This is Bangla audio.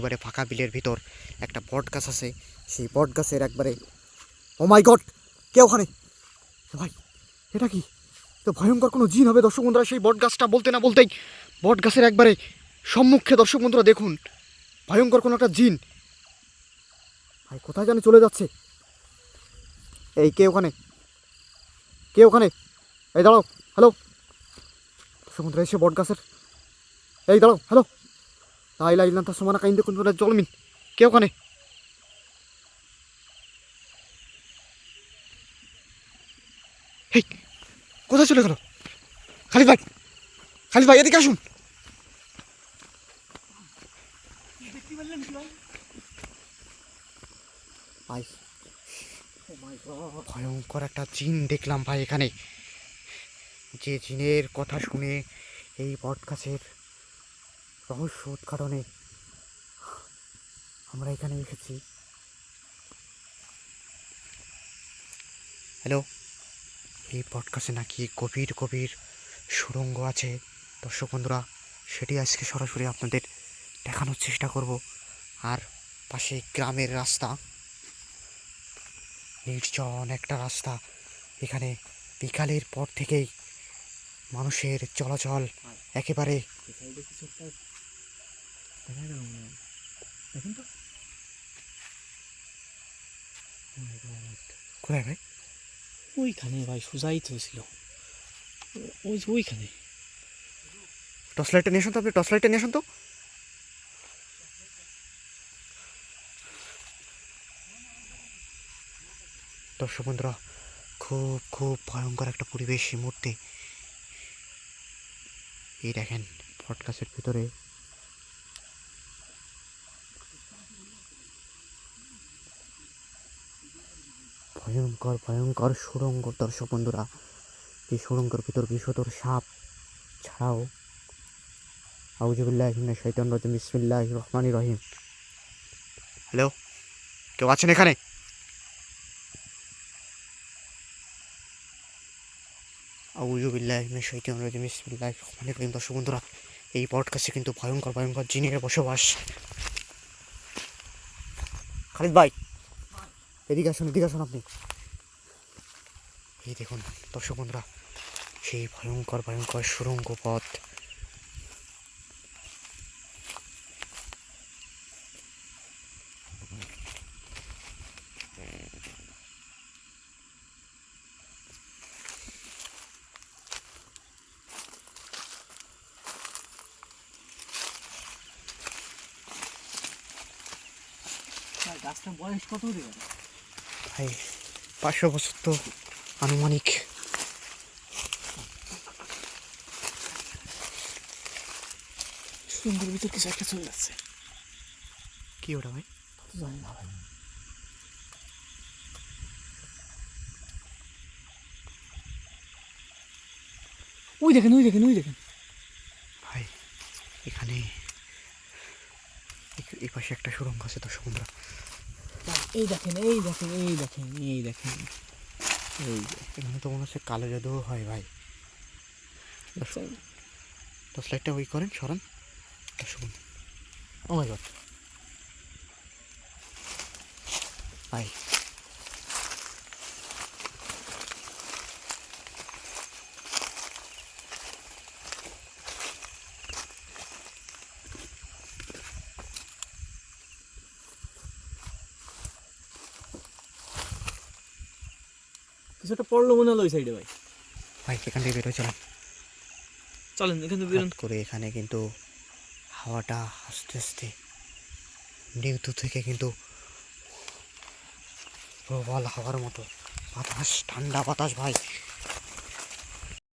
একেবারে ফাঁকা বিলের ভিতর একটা বট গাছ আছে। সেই বট গাছের একবারে ও মাই গড কে ওখানে? ভাই, এটা কি? তো ভয়ঙ্কর কোনো জিন হবে দর্শক বন্ধুরা, সেই বট গাছটা বলতে না বলতেই বট গাছের একবারে সম্মুখে দর্শক বন্ধুরা দেখুন, ভয়ঙ্কর কোনো একটা জিন। ভাই, কোথায় জানি চলে যাচ্ছে। এই কে ওখানে? কে ওখানে? এই দাঁড়াও হ্যালো দর্শক বন্ধুরা এসে বট গাছের, এই দাঁড়াও হ্যালো তাই লাইলাম তার সমানা কাইন্দে কোন জলমিন কে ওখানে হেই কোথায় চলে গেল খালিদ ভাই খালিদ ভাই এদিকে আসুন ভাই ভয়ঙ্কর একটা জিন দেখলাম ভাই এখানে যে জিনের কথা শুনে এই বটগাছের রহস্য উদ্ঘাটনে আমরা এখানে এসেছি। হ্যালো, এই পডকাস্টে নাকি গভীর গভীর সুড়ঙ্গ আছে। দর্শক বন্ধুরা, সেটি আজকে সরাসরি আপনাদের দেখানোর চেষ্টা করব। আর পাশে গ্রামের রাস্তা, নির্জন একটা রাস্তা। এখানে বিকালের পর থেকেই মানুষের চলাচল একেবারে দেখুন তো। কোথায় ভাই? ওইখানে ভাই সোজাই তো ছিল ওই যে ওইখানে। টর্চ লাইটটা নিয়ে আসুন তো আপনি টর্চ লাইটটা নিয়ে আসুন তো। দর্শক বন্ধুরা খুব খুব ভয়ঙ্কর একটা পরিবেশ এই মুহূর্তে। এই দেখেন পডকাস্টের ভিতরে ভয়ঙ্কর ভয়ঙ্কর সুড়ঙ্গ। দর্শক বন্ধুরা, এই সুড়ঙ্গের ভিতর বিষধর সাপ ছাড়াও আউজুবিল্লাহ শৈতান রহিম বিসমিল্লাহ রহমান রহিম। হ্যালো, কেউ আছেন এখানে? আউজুবিল্লাহ শৈতান রহিম বিসমিল্লাহ রহমান রহিম। দর্শক বন্ধুরা, এই পডকাস্টে কিন্তু ভয়ঙ্কর ভয়ঙ্কর জিনের বসবাস। খালিদ ভাই এদিকে আসুন এদিকে আসুন আপনি। এই দেখুন, দর্শক বন্ধুরা, সেই ভয়ঙ্কর ভয়ঙ্কর সুরঙ্গ পথ। গাছটার বয়স কত হতে পারে? ভাই পাঁচশো বছর তো আনুমানিক। সুন্দর ভিতর কিছু একটা চলে যাচ্ছে। কি ওটা ভাই? জানি না ভাই। ওই দেখেন ওই দেখেন ওই দেখেন। ভাই এখানে এই- পাশে একটা সুরঙ্গ আছে দর্শক বন্ধুরা। এই দেখেন এই দেখেন এই দেখেন এই দেখেন। এই এখানে তো মনে হচ্ছে কালো জাদুও হয় ভাই? দশ লাইটটা ওই করেন সরান। শুনুন ও মাই গড। ভাই কিছু একটা পড়ল মনে হলো ওই সাইডে ভাই। ভাই এখান থেকে বেরোয় চলেন। এখান থেকে বেরোন। করে এখানে কিন্তু হাওয়াটা আস্তে আস্তে মৃদু থেকে কিন্তু প্রবল হাওয়ার মতো। বাতাস ঠান্ডা বাতাস ভাই।